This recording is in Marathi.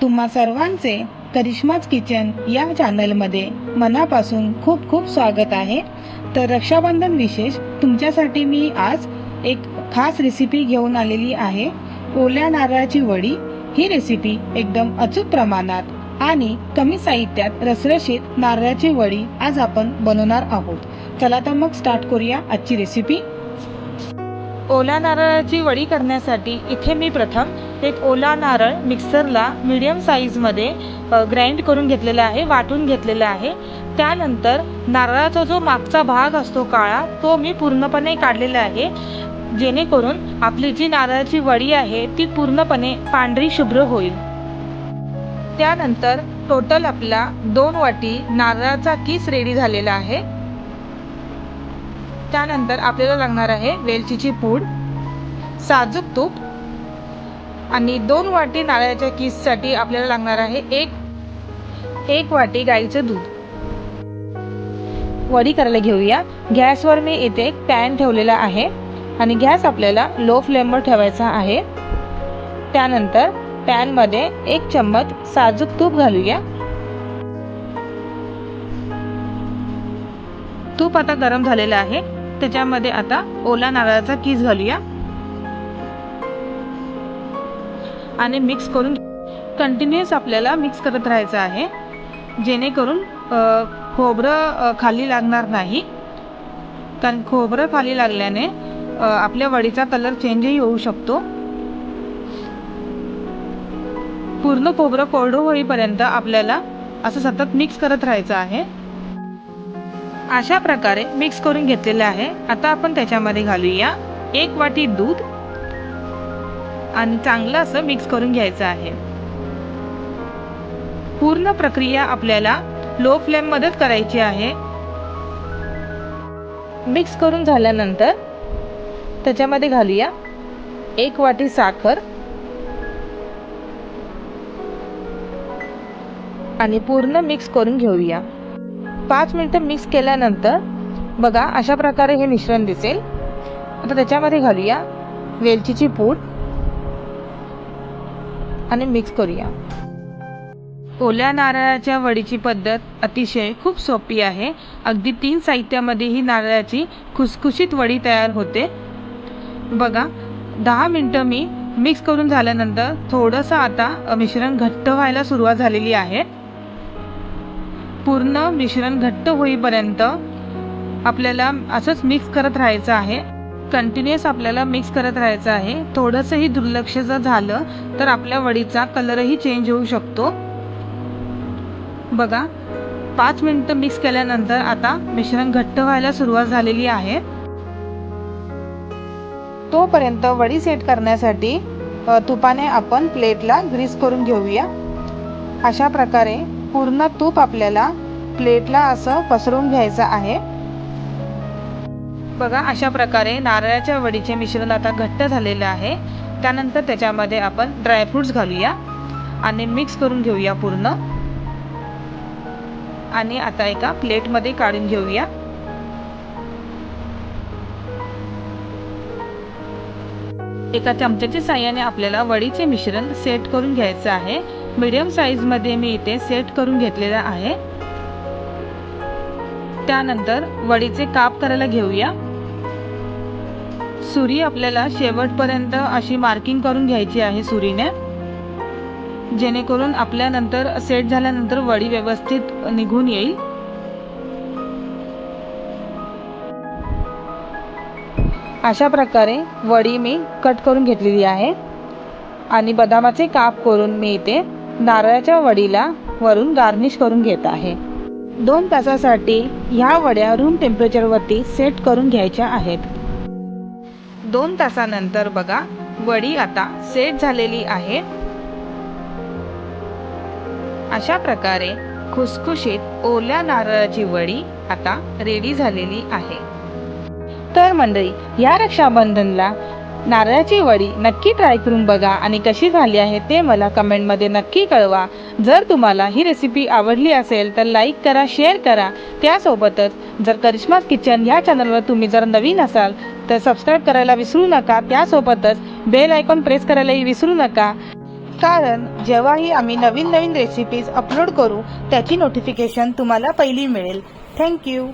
तुम्हा सर्वांचे करिश्माज किचन या चॅनलमध्ये मनापासून खूप खूप स्वागत आहे. तर रक्षाबंधन विशेष तुमच्यासाठी मी आज एक खास रेसिपी घेऊन आलेली आहे. ओल्या नारळाची वडी. ही रेसिपी एकदम अचूक प्रमाणात आणि कमी साहित्यात रसरशीत नारळाची वडी आज आपण बनवणार आहोत. चला तर मग स्टार्ट करूया आजची रेसिपी ओल्या नारळाची वडी करण्यासाठी इथे मी प्रथम एक ओला नारळ मिक्सरला मीडियम साईजमध्ये ग्राइंड करून घेतलेला आहे वाटून घेतलेला आहे. त्यानंतर नारळाचा जो मागचा भाग असतो काळा तो मी पूर्णपणे काढलेला आहे. जेणेकरून आपली जी नारळाची वडी आहे ती पूर्णपणे पांढरी शुभ्र होईल. त्यानंतर टोटल आपला दोन वाटी नारळाचा किस रेडी झालेला आहे. त्यानंतर आपल्याला लागणार आहे वेलचीची पूड साजूक तूप आणि दोन वाटी नारळाच्या किससाठी आपल्याला लागणार आहे एक एक वाटी गाईचं दूध. वडी करायला घेऊया. गॅसवर मी इथे एक पॅन ठेवलेला आहे आणि गॅस आपल्याला लो फ्लेमवर ठेवायचा आहे. त्यानंतर पॅनमध्ये एक चम्मच साजूक तूप घालूया. तूप आता गरम झालेलं आहे. त्याच्यामध्ये आता ओला नारळाचा किस घालूया. आणि मिक्स करून कंटिन्युअस आपल्याला मिक्स करत राहायचं आहे. जेणेकरून खोबरं खाली लागणार नाही. कारण खोबरं खाली लागल्याने आपल्या वडीचा कलर चेंजही होऊ शकतो. पूर्ण खोबरं कोरडं होईपर्यंत आपल्याला असं सतत मिक्स करत राहायचं आहे. अशा प्रकारे मिक्स करून घेतलेलं आहे. आता आपण त्याच्यामध्ये घालूया एक वाटी दूध. आणि चांगलं असं मिक्स करून घ्यायचं आहे. पूर्ण प्रक्रिया आपल्याला लो फ्लेम मध्येच करायची आहे. मिक्स करून झाल्यानंतर त्याच्यामध्ये घालूया एक वाटी साखर. आणि पूर्ण मिक्स करून घेऊया. पाच मिनटं मिक्स केल्यानंतर बघा अशा प्रकारे हे मिश्रण दिसेल. आता त्याच्यामध्ये घालूया वेलचीची पूड आणि मिक्स करूया. ओल्या नारळाच्या वडीची पद्धत अतिशय खूप सोपी आहे. अगदी तीन साहित्यामध्ये ही नारळाची खुसखुशीत वडी तयार होते. बघा दहा मिनटं मी मिक्स करून झाल्यानंतर थोडंसं आता मिश्रण घट्ट व्हायला सुरुवात झालेली आहे. पूर्ण मिश्रण घट्ट होईपर्यंत आपल्याला असंच मिक्स करत राहायचं आहे. कंटिन्युअस आपल्याला मिक्स करत राहायचं आहे. थोडंसंही दुर्लक्ष जर झालं तर आपल्या वडीचा कलरही चेंज होऊ शकतो. बघा पाच मिनटं मिक्स केल्यानंतर आता मिश्रण घट्ट व्हायला सुरुवात झालेली आहे. तोपर्यंत वडी सेट करण्यासाठी तुपाने आपण प्लेटला ग्रीस करून घेऊया. अशा प्रकारे पूर्ण तूप आपल्याला प्लेटला असं पसरवून घ्यायचं आहे. बघा अशा प्रकारे नारळाच्या वडीचे मिश्रण आता घट्ट झालेलं आहे. त्यानंतर त्याच्यामध्ये आपण ड्रायफ्रूट्स घालूया आणि मिक्स करून घेऊया पूर्ण. आणि आता एका प्लेटमध्ये काढून घेऊया. एका चमच्याच्या साह्याने आपल्याला वडीचे मिश्रण सेट करून घ्यायचं आहे. मिडियम साईजमध्ये मी इथे सेट करून घेतलेलं आहे. त्यानंतर वडीचे काप करायला घेऊया. सुरी आपल्याला शेवटपर्यंत अशी मार्किंग करून घ्यायची आहे सुरीने. जेणेकरून आपल्यानंतर सेट झाल्यानंतर वडी व्यवस्थित निघून येईल. अशा प्रकारे वडी मी कट करून घेतलेली आहे. आणि बदामाचे काप करून मी इथे नारळाच्या वडीला वरून गार्निश करून घेत आहे. दोन तासासाठी ह्या वड्या रूम टेम्परेचरवरती सेट करून घ्यायच्या आहेत. दोन तासानंतर बघा वडी आता सेट झालेली आहे. अशा प्रकारे खुसखुशीत ओल्या नारळाची वडी आता रेडी झालेली आहे. तर मंडळी या रक्षाबंधनला नारळाची वडी नक्की ट्राय करून बघा आणि कशी झाली आहे ते मला कमेंटमध्ये नक्की कळवा. जर तुम्हाला ही रेसिपी आवडली असेल तर लाईक करा शेअर करा. त्यासोबतच जर करिश्मास किचन ह्या चॅनलवर तुम्ही जर नवीन असाल तर सबस्क्राईब करायला विसरू नका. त्यासोबतच बेल आयकॉन प्रेस करायलाही विसरू नका. कारण जेव्हाही आम्ही नवीन नवीन रेसिपीज अपलोड करू त्याची नोटिफिकेशन तुम्हाला पहिली मिळेल. थँक्यू